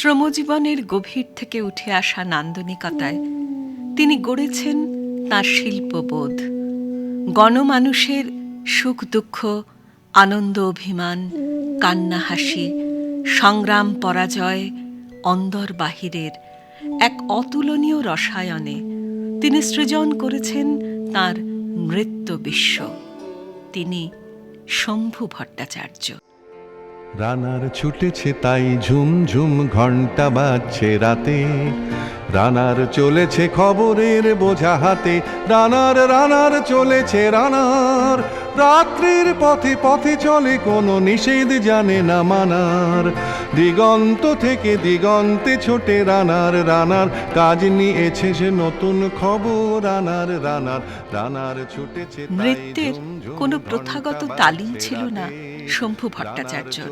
শ্রমজীবনের গভীর থেকে উঠে আসা নান্দনিকতায় তিনি গড়েছেন তাঁর শিল্পবোধ। গণমানুষের সুখ দুঃখ, আনন্দ অভিমান, কান্না হাসি, সংগ্রাম পরাজয়, অন্দর বাহিরের এক অতুলনীয় রসায়নে তিনি সৃজন করেছেন তার নৃত্য বিশ্ব। তিনি শম্ভু ভট্টাচার্য। রানার ছুটেছে তাই ঝুম ঝুম ঘণ্টা বাজছে রাতে। রানার চলেছে খবরের বোঝা হাতে রানার রানার চলেছে রানার। রাত্রির পথে পথে চলে কোনো নিষেধ জানে না মানার। দিগন্ত থেকে দিগন্তে ছোটে রানার রানার কাজ নিয়েছে সে নতুন খবর। রানার রানার রানার ছুটেছে নৃত্যের কোনো প্রথাগত তালিম ছিল না শম্ভু ভট্টাচার্যর।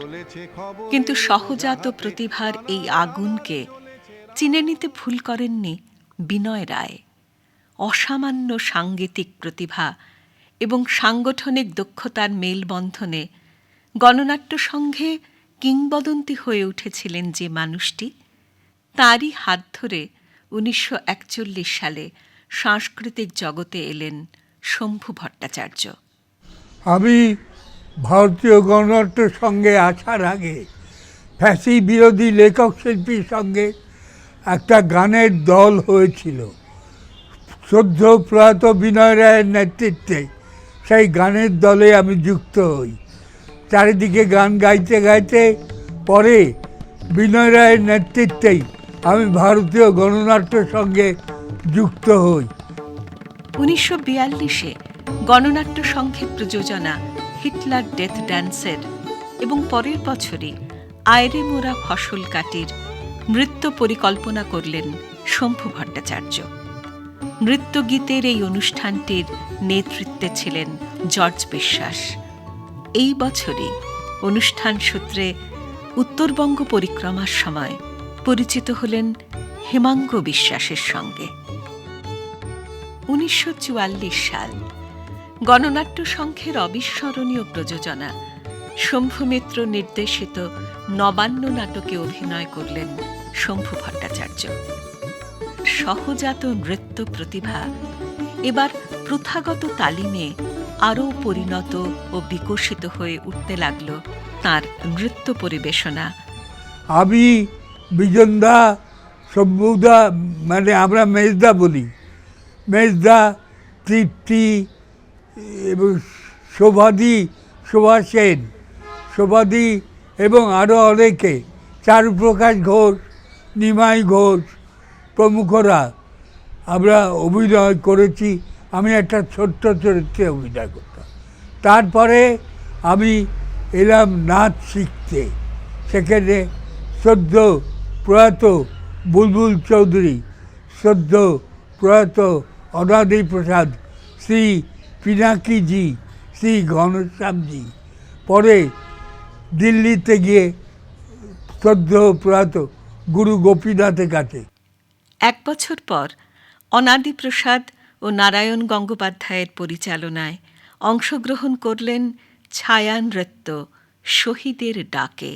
কিন্তু সহজাত প্রতিভার এই আগুনকে চিনে নিতে ভুল করেননি বিনয় রায়। অসামান্য সাংগীতিক প্রতিভা এবং সাংগঠনিক দক্ষতার মেলবন্ধনে গণনাট্য সংঘে কিংবদন্তি হয়ে উঠেছিলেন যে মানুষটি, তারই হাত ধরে উনিশশো একচল্লিশ সালে সাংস্কৃতিক জগতে এলেন শম্ভু ভট্টাচার্য। আমি ভারতীয় গণনাট্য সঙ্গে আসার আগে ফ্যাসি বিরোধী লেখক শিল্পীর সঙ্গে একটা গানের দল হয়েছিল। সদ্য প্রয়াত বিনয় রায়ের নেতৃত্বে সেই গানের দলে আমি যুক্ত হই। চারিদিকে গান গাইতে গাইতে পরে বিনয় রায়ের নেতৃত্বেই আমি ভারতীয় গণনাট্য সঙ্গে যুক্ত হই। উনিশশো বিয়াল্লিশে গণনাট্য সংঘের প্রযোজনা হিটলার ডেথ ড্যান্সের এবং পরের বছরই আয়রে মোরা ফসল কাটির নৃত্য পরিকল্পনা করলেন শম্ভু ভট্টাচার্য। নৃত্যগীতের এই অনুষ্ঠানটির নেতৃত্বে ছিলেন জর্জ বিশ্বাস। এই বছরই অনুষ্ঠান সূত্রে উত্তরবঙ্গ পরিক্রমার সময় পরিচিত হলেন হেমাঙ্গ বিশ্বাসের সঙ্গে। উনিশশো চুয়াল্লিশ সাল গণনাট্য সংঘের অবিস্মরণীয় প্রযোজনা শম্ভু মিত্র নির্দেশিত নবান্ন নাটকে অভিনয় করলেন শম্ভু ভট্টাচার্য। সহজাত নৃত্য প্রতিভা, এবার প্রথাগত তালিমে আরও পরিণত ও বিকশিত হয়ে উঠতে লাগল তার নৃত্য পরিবেশনা। আমি বিজনদা শম্ভুদা মানে আমরা মেজদা বলি। মেজদা, তৃপ্তি, এবং শোভাদি, শোভা সেন, শোভাদি এবং আরও অনেকে, চারুপ্রকাশ ঘোষ। নিমাই ঘোষ প্রমুখরা। আমরা অভিনয় করেছি, আমি একটা ছোট্ট চরিত্রে অভিনয় করতাম। তারপরে আমি এলাম নাচ শিখতে। সেখানে সদ্য প্রয়াত বুলবুল চৌধুরী, সদ্য প্রয়াত অনাদি প্রসাদ, শ্রী পিনাকিজি শ্রী ঘনশ্যামজি পরে দিল্লিতে গিয়ে সদ্য প্রয়াত গুরু গোপীনাথের কাছে এক বছর পর অনাদি প্রসাদ ও নারায়ণ গঙ্গোপাধ্যায়ের পরিচালনায় অংশগ্রহণ করলেন ছায়া নৃত্য শহীদের ডাকে।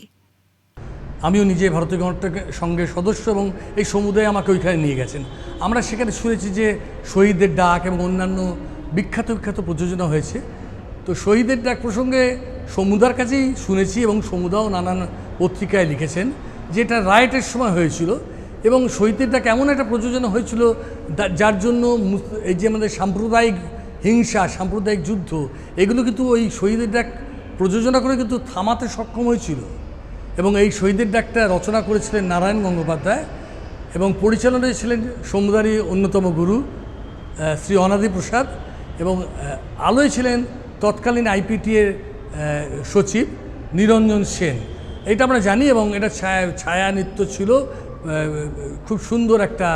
আমিও নিজে ভারতীয় গণনাট্য সঙ্গে সদস্য এবং এই সমুদায় আমাকে ওইখানে নিয়ে গেছেন। আমরা সেখানে শুনেছি যে শহীদের ডাক এবং অন্যান্য বিখ্যাত বিখ্যাত প্রযোজনা হয়েছে। তো শহীদের ডাক প্রসঙ্গে সমুদার কাছেই শুনেছি এবং সমুদাও নানান পত্রিকায় লিখেছেন। যে এটা রাইটের সময় হয়েছিল এবং শহীদের কেমন একটা প্রযোজনা হয়েছিল যার জন্য এই যে আমাদের সাম্প্রদায়িক হিংসা, সাম্প্রদায়িক যুদ্ধ, এগুলো কিন্তু ওই শহীদের ডাক প্রযোজনা করে কিন্তু থামাতে সক্ষম হয়েছিল। এবং এই শহীদের ডাকটা রচনা করেছিলেন নারায়ণ গঙ্গোপাধ্যায় এবং পরিচালনায় ছিলেন সমুদারী অন্যতম গুরু শ্রী অনাদি প্রসাদ এবং আলোয় ছিলেন তৎকালীন আইপিটিএর সচিব নিরঞ্জন সেন। এটা আমরা জানি এবং এটা ছায়া ছায়া নৃত্য ছিল খুব সুন্দর একটা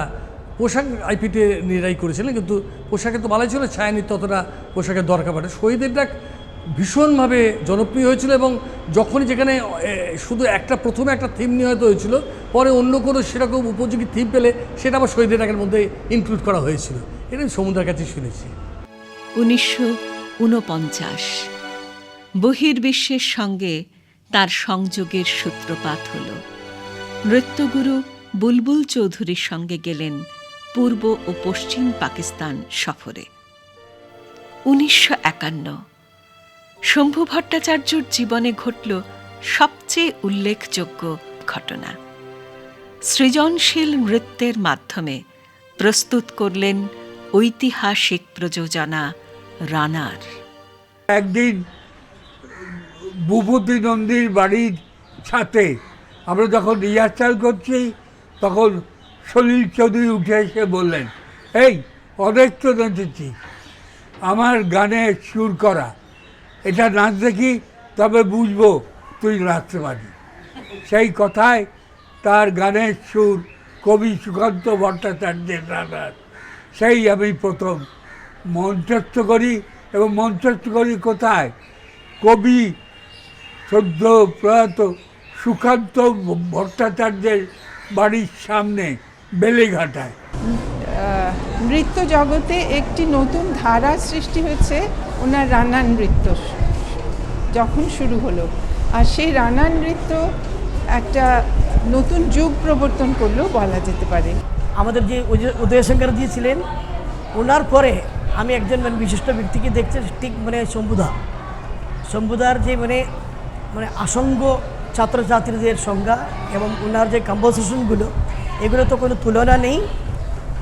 পোশাক আইপিটি নিরাই করেছিলেন, কিন্তু পোশাকে তো ভালোই ছিল, ছায়া নৃত্য অতটা পোশাকের দরকার পড়ে শহীদের ডাক ভীষণভাবে জনপ্রিয় হয়েছিল এবং যখনই যেখানে শুধু একটা, প্রথমে একটা থিম নিয়ে হয়তো হয়েছিল, পরে অন্য কোনো সেরকম উপযোগী থিম পেলে সেটা আবার শহীদের ডাকের মধ্যে ইনক্লুড করা হয়েছিল। এটা সমুদ্রের কাছে শুনেছি। উনিশশো ঊনপঞ্চাশ। বহির্বিশ্বের সঙ্গে তার সংযোগের সূত্রপাত হল। নৃত্যগুরু বুলবুল চৌধুরীর সঙ্গে গেলেন পূর্ব ও পশ্চিম পাকিস্তান সফরে। উনিশশো একান্ন। শম্ভু ভট্টাচার্যর জীবনে ঘটল সবচেয়ে উল্লেখযোগ্য ঘটনা। সৃজনশীল নৃত্যের মাধ্যমে প্রস্তুত করলেন ঐতিহাসিক প্রযোজনা রানার। একদিন ভূপতি নন্দীর বাড়ির সাথে। আমরা যখন রিহার্সাল করছি, তখন সলিল চৌধুরী উঠে এসে বললেন, এই, অনেক তো নেচেছি। আমার গানে সুর করা। এটা নাচ দেখি, তবে বুঝব তুই নাচতে পারি সেই কথায় তার গানের সুর কবি সুকান্ত ভট্টাচার্যের রানার সেই আমি প্রথম। মঞ্চস্থ করি, এবং মঞ্চস্থ করি কোথায়? কবি সদ্য প্রয়াত সুকান্ত ভট্টাচার্যের বাড়ির সামনে বেলেঘাটায়। নৃত্য জগতে একটি নতুন ধারা সৃষ্টি হয়েছে ওনার রান্না নৃত্য যখন শুরু হলো। আর সেই রান্না নৃত্য একটা নতুন যুগ প্রবর্তন করলেও বলা যেতে পারে। আমাদের যে উদয়- উদয়শঙ্কর জি ছিলেন ওনার পরে আমি একজন মানে বিশিষ্ট ব্যক্তিকে দেখছি ঠিক মানে শম্ভুদা শম্ভুদার যে মানে মানে আসঙ্গ ছাত্রছাত্রীদের সংজ্ঞা এবং ওনার যে কম্পোজিশনগুলো এগুলো তো কোনো তুলনা নেই।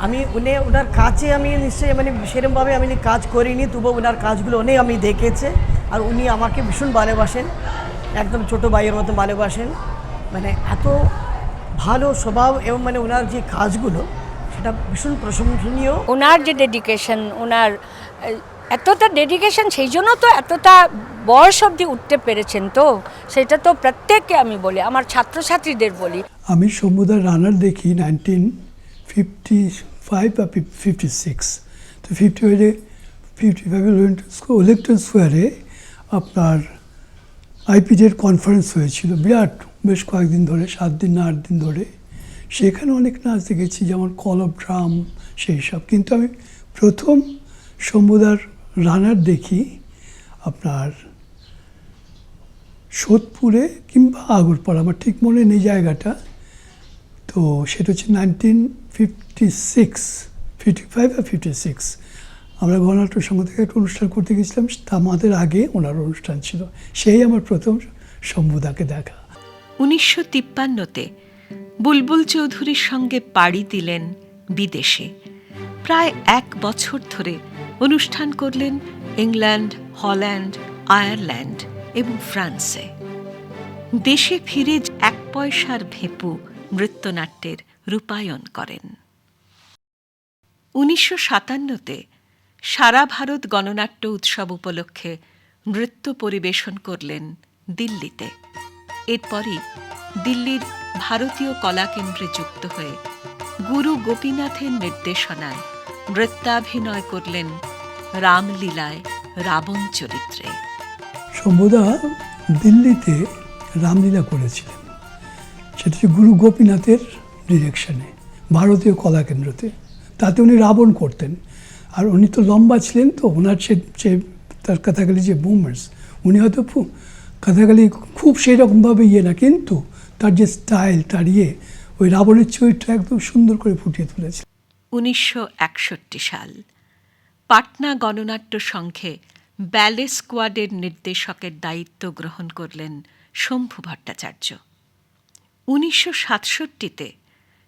আমি উনি ওনার কাছে আমি নিশ্চয়ই মানে সেরকমভাবে আমি কাজ করিনি তবু ওনার কাজগুলো অনেক আমি দেখেছে আর উনি আমাকে ভীষণ ভালোবাসেন, একদম ছোট ভাইয়ের মতো ভালোবাসেন। মানে এত ভালো স্বভাব এবং মানে ওনার যে কাজগুলো, সেটা ভীষণ প্রশংসনীয়। ওনার যে ডেডিকেশন ওনার এতটা ডেডিকেশন সেই জন্য তো এতটা বয়স অবধি উঠতে পেরেছেন তো। সেটা তো প্রত্যেককে আমি বলি, আমার ছাত্রছাত্রীদের বলি। আমি সমুদার রানার দেখি নাইনটিন ফিফটি ফাইভ বা ফিফটি সিক্স তো ফিফটি ফাইভে ফিফটি ফাইভে ওলেকটন স্কোয়ারে আপনার আইপিজের কনফারেন্স হয়েছিল, বিরাট, বেশ কয়েকদিন ধরে, সাত দিন না আট দিন ধরে। সেখানে অনেক নাচ দেখেছি, যেমন কল অফ ড্রাম সেই সব। কিন্তু আমি প্রথম সমুদার রানার দেখি আপনার সোদপুরে কিংবা আগরপাড়া, আমার ঠিক মনে নেই জায়গাটা। তো সেটা হচ্ছে nineteen fifty six fifty five আর ফিফটি সিক্স আমরা গণনাট্য সংঘ থেকে একটা অনুষ্ঠান করতে গেছিলাম আমাদের আগে ওনার অনুষ্ঠান ছিল। সেই আমার প্রথম শম্ভুদাকে দেখা। উনিশশো তিপ্পান্নতে বুলবুল চৌধুরীর সঙ্গে পাড়ি দিলেন বিদেশে। প্রায় এক বছর ধরে অনুষ্ঠান করলেন ইংল্যান্ড, হল্যান্ড, আয়ারল্যান্ড এবং ফ্রান্সে। দেশে ফিরে এক পয়সার ভেপু নৃত্যনাট্যের রূপায়ণ করেন। উনিশশো সাতান্নতে সারা ভারত গণনাট্য উৎসব উপলক্ষে নৃত্য পরিবেশন করলেন দিল্লিতে। এরপরই দিল্লির ভারতীয় কলাকেন্দ্রে যুক্ত হয়ে গুরু গোপীনাথের নির্দেশনায় নৃত্যাভিনয় করলেন রামলীলায় রাবণ চরিত্রে। শম্ভুদা দিল্লিতে রামলীলা করেছিলেন। সেটা হচ্ছে গুরু গোপীনাথের ডিরেকশনে ভারতীয় কলাকেন্দ্রতে। তাতে উনি রাবণ করতেন। আর উনি তো লম্বা ছিলেন তো, ওনার সে যে তার কথাকালি যে বুমার্স উনি হয়তো কথাকালি খুব সেই রকমভাবে ইয়ে না, কিন্তু তার যে স্টাইল তার ইয়ে ওই রাবণের চরিত্র একদম সুন্দর করে ফুটিয়ে তুলেছে উনিশশো একষট্টি সাল। পাটনা গণনাট্য সংঘে ব্যালে স্কোয়াডের নির্দেশকের দায়িত্ব গ্রহণ করলেন শম্ভু ভট্টাচার্য। উনিশশো সাতষট্টিতে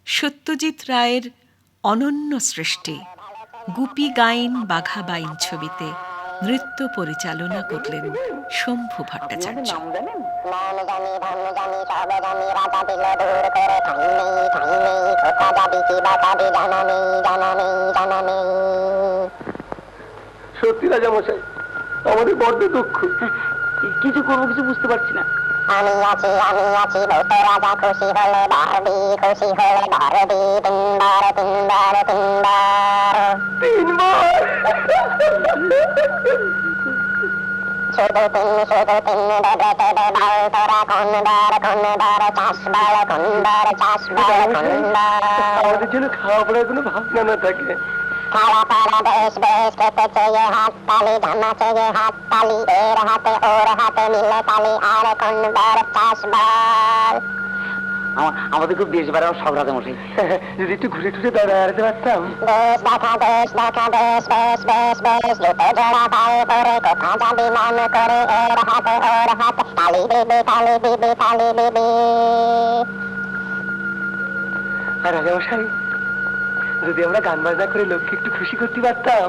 সত্যজিৎ রায়ের অনন্য সৃষ্টি গুপি গাইন বাঘা বাইন ছবিতে নৃত্য পরিচালনা করলেন শম্ভু ভট্টাচার্য। সত্যি রাজা মশাই আমাদের বড্ড দুঃখ। কিছু করব কিছু বুঝতে পারছি না। আমি আছি আমি আছি ভূত রাজা খুশি হলে বারবি খুশি হলে বারবি তিনবার শুধু হাত তালি হাত তালি এর হাতে ওর হাতে মিলে তালি আর কোনবার চাষবার আমাদের খুব দেশ বেড়ানোর শখ রাজা মশাই। যদি একটু ঘুরে টুরে বেড়াতে পারতাম। দেখা দেশ দেখা দেশ বেশ বেশ বেশ জুতো জোড়া পায়ে পরে কোথা যাবি মন করে? ওর হাতে ওর হাতে কালি দিবি কালি দিবি কালি দিবি। রাজা মশাই যদি আমরা গান বাজনা করে লোককে একটু খুশি করতে পারতাম।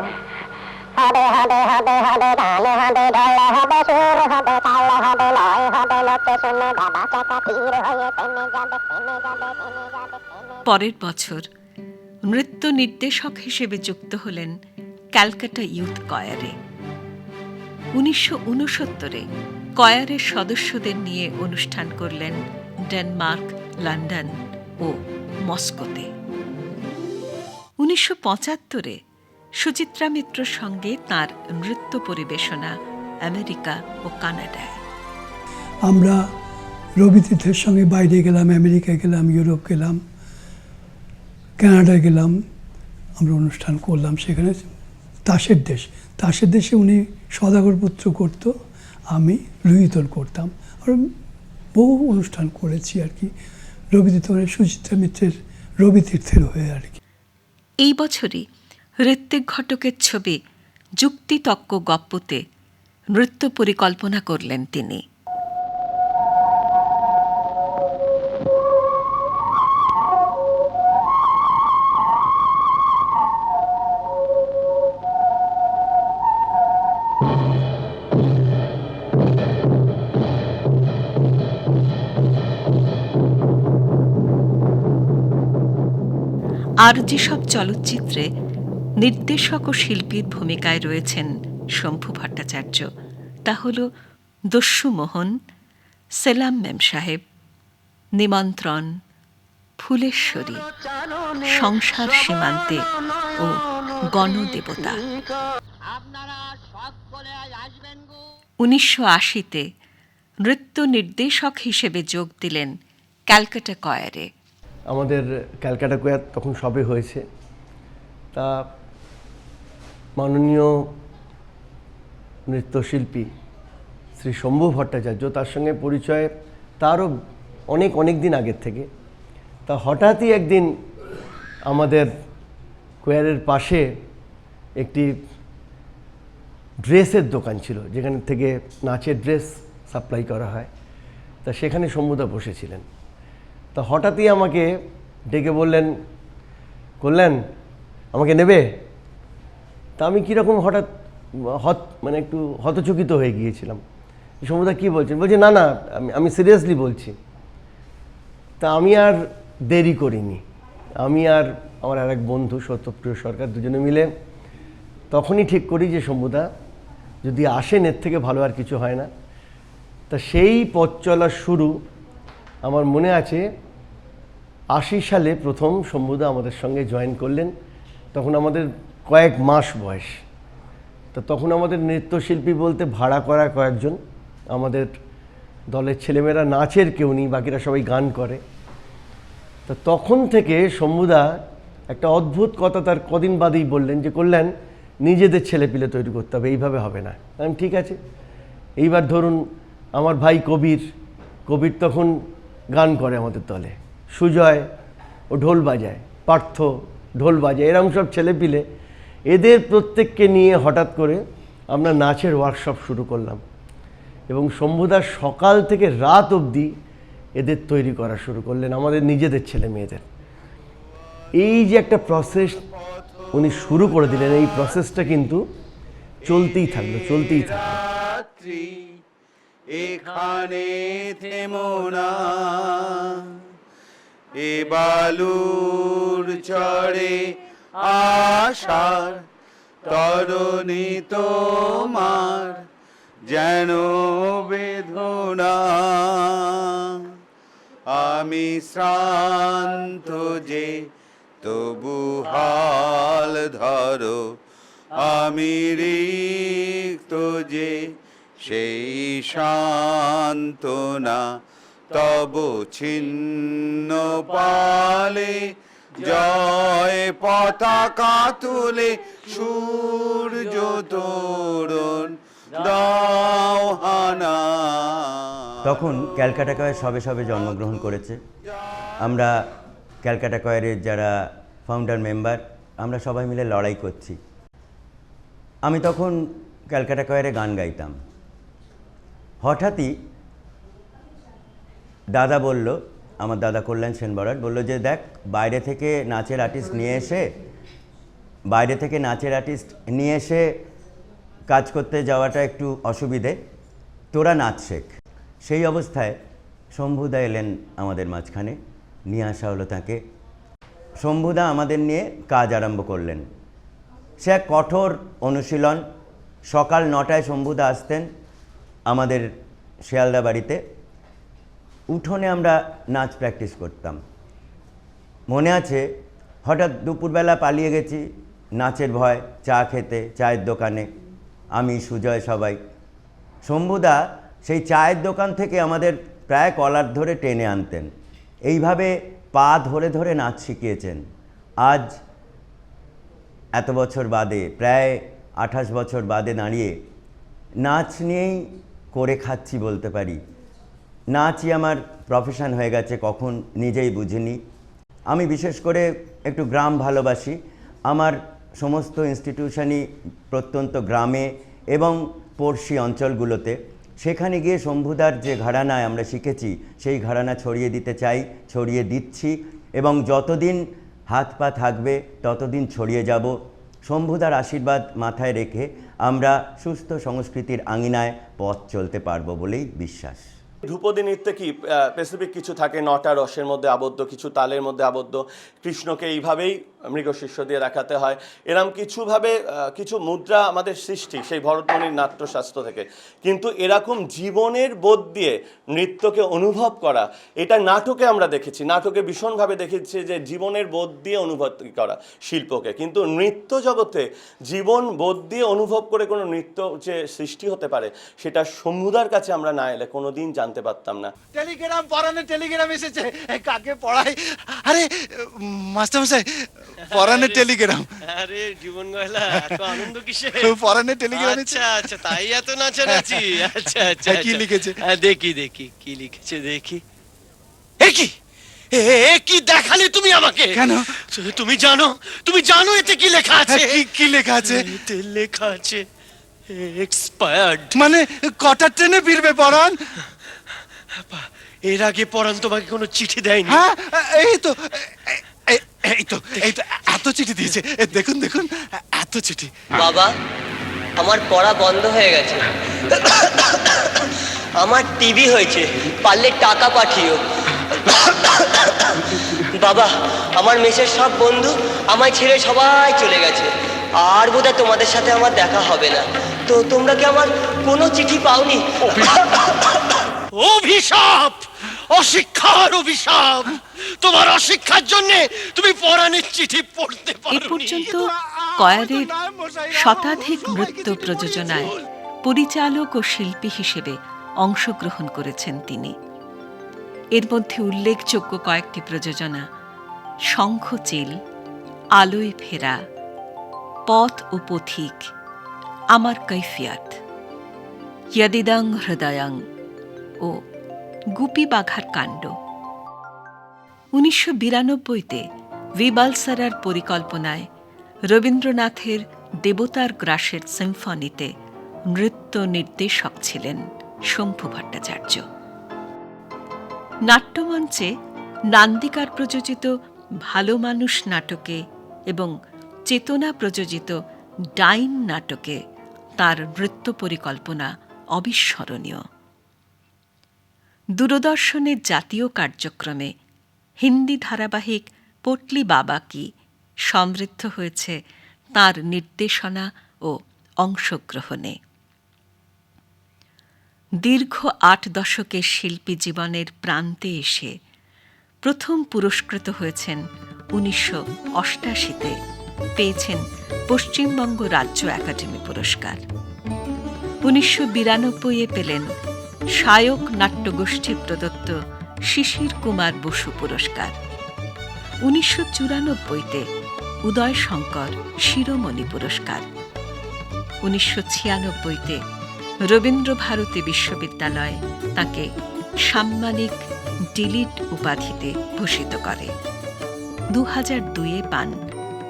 হবে হবে হবে হবে গান হবে ঢোল হবে সুর হবে তাল হবে লয় হবে লোকে শুনে বাবা চাকা তীর হয়ে থেমে যাবে থেমে যাবে থেমে যাবে পরের বছর নৃত্য নির্দেশক হিসেবে যুক্ত হলেন ক্যালকাটা ইউথ কয়ারে। উনিশশো উনসত্তরে কয়ারের সদস্যদের নিয়ে অনুষ্ঠান করলেন ডেনমার্ক, লন্ডন ও মস্কোতে। উনিশশো পঁচাত্তরে সুচিত্রা মিত্রর সঙ্গে তার নৃত্য পরিবেশনা আমেরিকা ও কানাডায়। আমরা রবিতীর্থের সঙ্গে বাইরে গেলাম আমেরিকা গেলাম ইউরোপ গেলাম কানাডা গেলাম আমরা অনুষ্ঠান করলাম সেখানে। তাসের দেশ। তাসের দেশে উনি সদাগর পুত্র করত আমি লুহিতন করতাম। আমরা বহু অনুষ্ঠান করেছি আর কি। রবিতীর্থ মানে সুচিত্রা মিত্রের রবিতীর্থের হয়ে আর কি। এই বছরই ঋত্বিক ঘটকের ছবি যুক্তিতক্ক গপ্পতে নৃত্য পরিকল্পনা করলেন তিনি। আর যেসব চলচ্চিত্রে নির্দেশক ও শিল্পীর ভূমিকায় রয়েছেন শম্ভু ভট্টাচার্য। তা হল দস্যু মোহন সেলাম মেম সাহেব নিমন্ত্রণ ফুলেশ্বরী সংসার সীমান্তে ও গণদেবতা। উনিশশো আশিতে নৃত্য নির্দেশক হিসেবে যোগ দিলেন ক্যালকাটা কয়ারে। আমাদের ক্যালকাটা কোয়ার তখন সবে হয়েছে। তা মাননীয় নৃত্যশিল্পী শ্রী শম্ভু ভট্টাচার্য, তার সঙ্গে পরিচয় তারও অনেক অনেক দিন আগের থেকে। তা হঠাৎই একদিন আমাদের কোয়ারের পাশে একটি ড্রেসের দোকান ছিল, যেখান থেকে নাচের ড্রেস সাপ্লাই করা হয়। তা সেখানে শম্ভুদা বসেছিলেন। তা হঠাৎই আমাকে ডেকে বললেন করলেন আমাকে নেবে? তা আমি কীরকম হঠাৎ, হত মানে একটু হতচকিত হয়ে গিয়েছিলাম। সমুদা কী বলছেন? বলছে, না না, আমি আমি সিরিয়াসলি বলছি। তা আমি আর দেরি করিনি। আমি আর আমার আর এক বন্ধু সত্যপ্রিয় সরকার দুজনে মিলে তখনই ঠিক করি যে শম্ভুদা যদি আসেন, এর থেকে ভালো আর কিছু হয় না। তা সেই পথ চলার শুরু আমার মনে আছে, আশি সালে প্রথম শম্ভুদা আমাদের সঙ্গে জয়েন করলেন। তখন আমাদের কয়েক মাস বয়স। তা তখন আমাদের নৃত্যশিল্পী বলতে ভাড়া করা কয়েকজন। আমাদের দলের ছেলেমেয়েরা নাচের কেউ নেই, বাকিরা সবাই গান করে। তা তখন থেকে শম্ভুদা একটা অদ্ভুত কথা তার কদিন বাদেই বললেন যে করলেন নিজেদের ছেলেপিলে তৈরি করতে হবে, এইভাবে হবে না। আমি ঠিক আছে। এইবার ধরুন আমার ভাই কবির কবির তখন গান করে আমাদের দলে। সুজয়, ও ঢোল বাজায়, পার্থ, ঢোল বাজায় এরকম সব ছেলেপিলে এদের প্রত্যেককে নিয়ে হঠাৎ করে আমরা নাচের ওয়ার্কশপ শুরু করলাম। এবং শম্ভুদার সকাল থেকে রাত অবধি এদের তৈরি করা শুরু করলেন, আমাদের নিজেদের ছেলে মেয়েদের। এই যে একটা প্রসেস উনি শুরু করে দিলেন, এই প্রসেসটা কিন্তু চলতেই থাকল চলতেই থাকল। এখানে থেমো এ বালুর চড়ে আশার তরণী তোমার যেন বেদনা। আমি শ্রান্ত যে তবু হাল ধরো। আমি রিক্ত যে সেই সান্ত্বনা, তব ছিন্ন পালে জয় পতাকা তুলে সূর্য তোরণ, দাও হানা। তখন ক্যালকাটা কয়ের সবে সবে জন্মগ্রহণ করেছে। আমরা ক্যালকাটা কয়ারের যারা ফাউন্ডার মেম্বার আমরা সবাই মিলে লড়াই করছি। আমি তখন ক্যালকাটা কয়ারে গান গাইতাম। হঠাৎই দাদা বলল আমার দাদা কল্যাণ সেন বরাট বলল যে, দেখ, বাইরে থেকে নাচের আর্টিস্ট নিয়ে এসে, বাইরে থেকে নাচের আর্টিস্ট নিয়ে এসে কাজ করতে যাওয়াটা একটু অসুবিধে। তোরা নাচ শেখ। সেই অবস্থায় শম্ভুদা এলেন আমাদের মাঝখানে। নিয়ে আসা হলো তাকে। শম্ভুদা আমাদের নিয়ে কাজ আরম্ভ করলেন। সে এক কঠোর অনুশীলন। সকাল নটায় শম্ভুদা আসতেন আমাদের শিয়ালদা বাড়িতে। উঠোনে আমরা নাচ প্র্যাকটিস করতাম। মনে আছে, হঠাৎ দুপুরবেলা পালিয়ে গেছি, নাচের ভয়, চা খেতে, চায়ের দোকানে। আমি, সুজয় সবাই। শম্ভুদা সেই চায়ের দোকান থেকে আমাদের প্রায় কলার ধরে টেনে আনতেন। এইভাবে পা ধরে ধরে নাচ শিখিয়েছেন। আজ এত বছর বাদে, প্রায় আঠাশ বছর বাদে দাঁড়িয়ে নাচ নিয়েই করে খাচ্ছি বলতে পারি। নাচই আমার প্রফেশন হয়ে গেছে, কখন নিজেই বুঝিনি। আমি বিশেষ করে একটু গ্রাম ভালোবাসি। আমার সমস্ত ইনস্টিটিউশনই প্রত্যন্ত গ্রামে এবং পড়শি অঞ্চলগুলোতে। সেখানে গিয়ে শম্ভুদার যে ঘরানায় আমরা শিখেছি, সেই ঘরানা ছড়িয়ে দিতে চাই, ছড়িয়ে দিচ্ছি এবং যতদিন হাত পা থাকবে, ততদিন ছড়িয়ে যাব। শম্ভুদার আশীর্বাদ মাথায় রেখে আমরা সুস্থ সংস্কৃতির আঙিনায় পথ চলতে পারব বলেই বিশ্বাস। ধ্রুপদী নৃত্যে কি স্পেসিফিক কিছু থাকে? নটা রসের মধ্যে আবদ্ধ, কিছু তালের মধ্যে আবদ্ধ? কৃষ্ণকে এইভাবেই মৃগ শিষ্য দিয়ে দেখাতে হয়। এরম কিছুভাবে কিছু মুদ্রা আমাদের সৃষ্টি সেই ভরতমণির নাট্যশাস্ত্র থেকে। কিন্তু এরকম জীবনের বোধ দিয়ে নৃত্যকে অনুভব করা, এটা নাটকে আমরা দেখেছি। নাটকে ভীষণভাবে দেখেছি যে জীবনের বোধ দিয়ে অনুভব করা শিল্পকে। কিন্তু নৃত্য জগতে জীবন বোধ দিয়ে অনুভব করে কোনো নৃত্য যে সৃষ্টি হতে পারে, সেটা সমুদার কাছে আমরা না এলে কোনো দিন জানতে পারতাম না। টেলিগ্রাম পড়ানো টেলিগ্রাম এসেছে। কাকে পড়াই? আরে মাস্টারমশাই পড়ানো টেলিগ্রাম। আরে জীবন গয়লা এত আনন্দ কিসে পড়ানো টেলিগ্রাম আচ্ছা আচ্ছা তাই এত নাচানাচি? আচ্ছা আচ্ছা হ্যাঁ, কি আচ্ছা। লিখেছে? হ্যাঁ, দেখি দেখি কি লিখেছে দেখি। এ কি? এ কি দেখালে তুমি আমাকে? কেন? তুমি জানো তুমি জানো এতে কি লেখা আছে? হ্যাঁ, কি- কি লেখা আছে? এতে লেখা আছে এক্সপায়ার্ড। মানে কটা ট্রেনে ফিরবে পড়ান এর আগে পরান তোমাকে কোনো চিঠি দেয়নি। হ্যাঁ এই তো এই তো এই তো এত চিঠি দিয়েছে। দেখুন দেখুন এত চিঠি। বাবা আমার পড়া বন্ধ হয়ে গেছে। আমার টিভি হয়েছে পারলে টাকা পাঠিও। বাবা আমার মেসের সব বন্ধু আমায় ছেড়ে সবাই চলে গেছে। আর বোধহয় তোমাদের সাথে আমার দেখা হবে না। তো তোমরা কি আমার কোনো চিঠি পাওনি? অভিশাপ অশিক্ষার অভিশাপ। তোমার অশিক্ষার জন্য তুমি পরাণের চিঠি পড়তে পারো পর্যন্ত কয়ারের শতাধিক নৃত্য প্রযোজনায় পরিচালক ও শিল্পী হিসেবে অংশগ্রহণ করেছেন তিনি। এর মধ্যে উল্লেখযোগ্য কয়েকটি প্রযোজনা শঙ্খচিল আলোয় ফেরা পথ ও পথিক আমার কৈফিয়াত ইয়দিদং হৃদয়ং। ও গুপি বাঘার কাণ্ড। উনিশশো বিরানব্বইতে ভিবালসারার পরিকল্পনায় রবীন্দ্রনাথের দেবতার গ্রাসের সিম্ফনিতে নৃত্য নির্দেশক ছিলেন শম্ভু ভট্টাচার্য। নাট্যমঞ্চে নান্দিকার প্রযোজিত ভালো মানুষ নাটকে এবং চেতনা প্রযোজিত ডাইন নাটকে তার নৃত্য পরিকল্পনা অবিস্মরণীয়। দূরদর্শনের জাতীয় কার্যক্রমে হিন্দি ধারাবাহিক পটলি বাবা কি সমৃদ্ধ হয়েছে তার নির্দেশনা ও অংশগ্রহণে। দীর্ঘ আট দশকের শিল্পী জীবনের প্রান্তে এসে প্রথম পুরস্কৃত হয়েছেন উনিশশো অষ্টাশিতে, পেয়েছেন পশ্চিমবঙ্গ রাজ্য একাডেমি পুরস্কার। উনিশশো বিরানব্বইয়ে পেলেন শায়ক নাট্যগোষ্ঠী প্রদত্ত শিশির কুমার বসু পুরস্কার। উনিশশো চুরানব্বইতে উদয় শঙ্কর শিরোমণি পুরস্কার। উনিশশো ছিয়ানব্বইতে রবীন্দ্র ভারতী বিশ্ববিদ্যালয় তাকে সাম্মানিক ডিলিট উপাধিতে ভূষিত করে। দু হাজার দুয়ে পান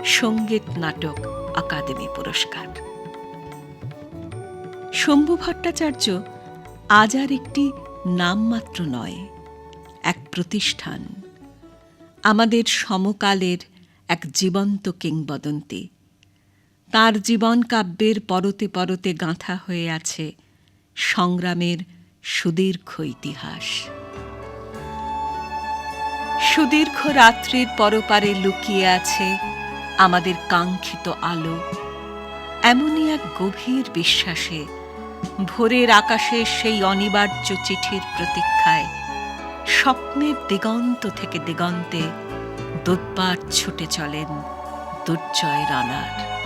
সংগীত নাটক আকাদেমি পুরস্কার। শম্ভু ভট্টাচার্য আজ আর একটি নামমাত্র নয়, এক প্রতিষ্ঠান। আমাদের সমকালের এক জীবন্ত কিংবদন্তি। তার জীবন কাব্যের পরতে পরতে গাঁথা হয়ে আছে সংগ্রামের সুদীর্ঘ ইতিহাস। সুদীর্ঘ রাত্রির পরপারে লুকিয়ে আছে আমাদের কাঙ্ক্ষিত আলো। এমনই এক গভীর বিশ্বাসে ভোরের আকাশে সেই অনিবার্য চিঠির প্রতীক্ষায় স্বপ্নের দিগন্ত থেকে দিগন্তে দোদ্বার ছুটে চলেন দুর্জয় রানার।